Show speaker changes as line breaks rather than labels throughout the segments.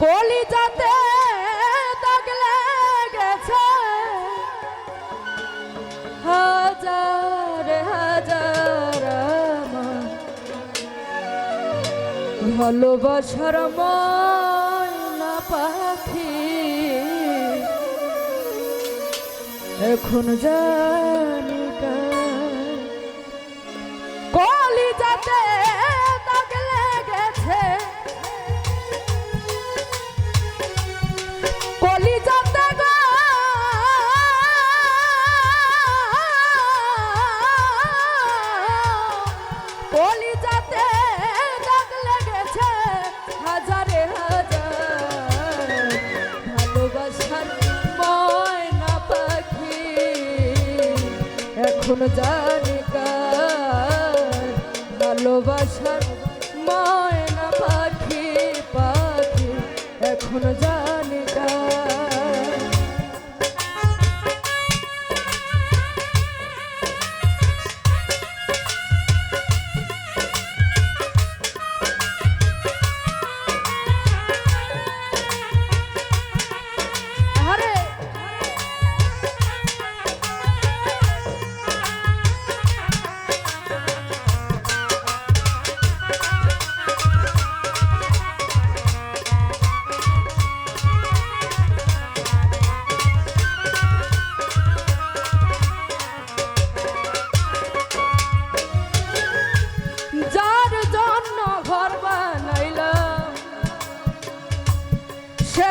কলিজাতে দাগ লেগেছে। হাজার হাজার ভালোবাসার মা। এখন জানি জানি কার ভালোবাসার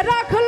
Rock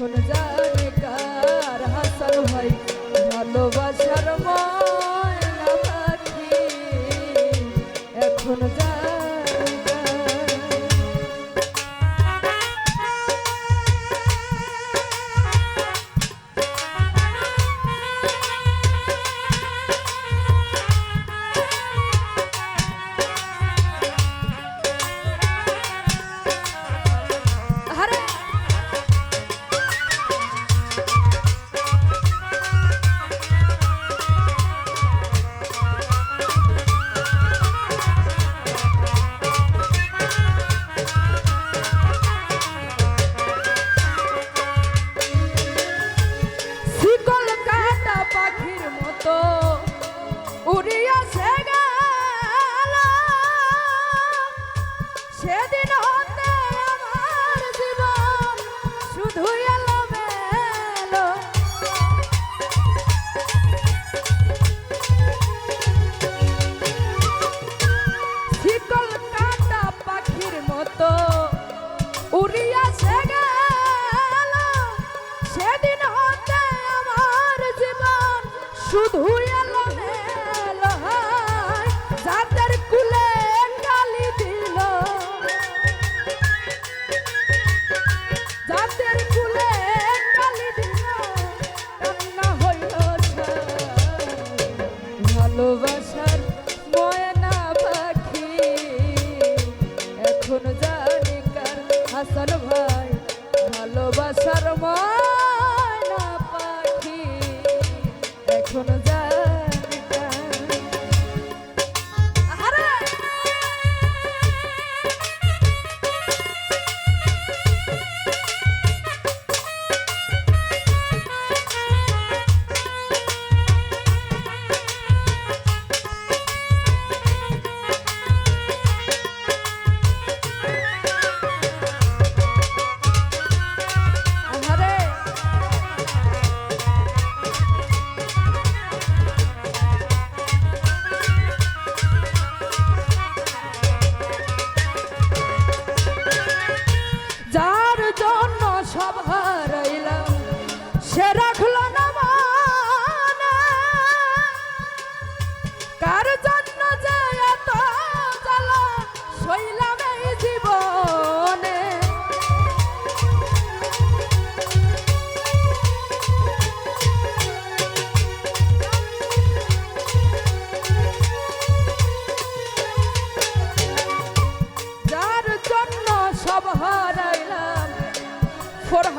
Bună ziua!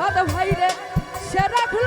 সাদ ভাইরে সে রাখল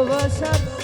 ভালোবাসার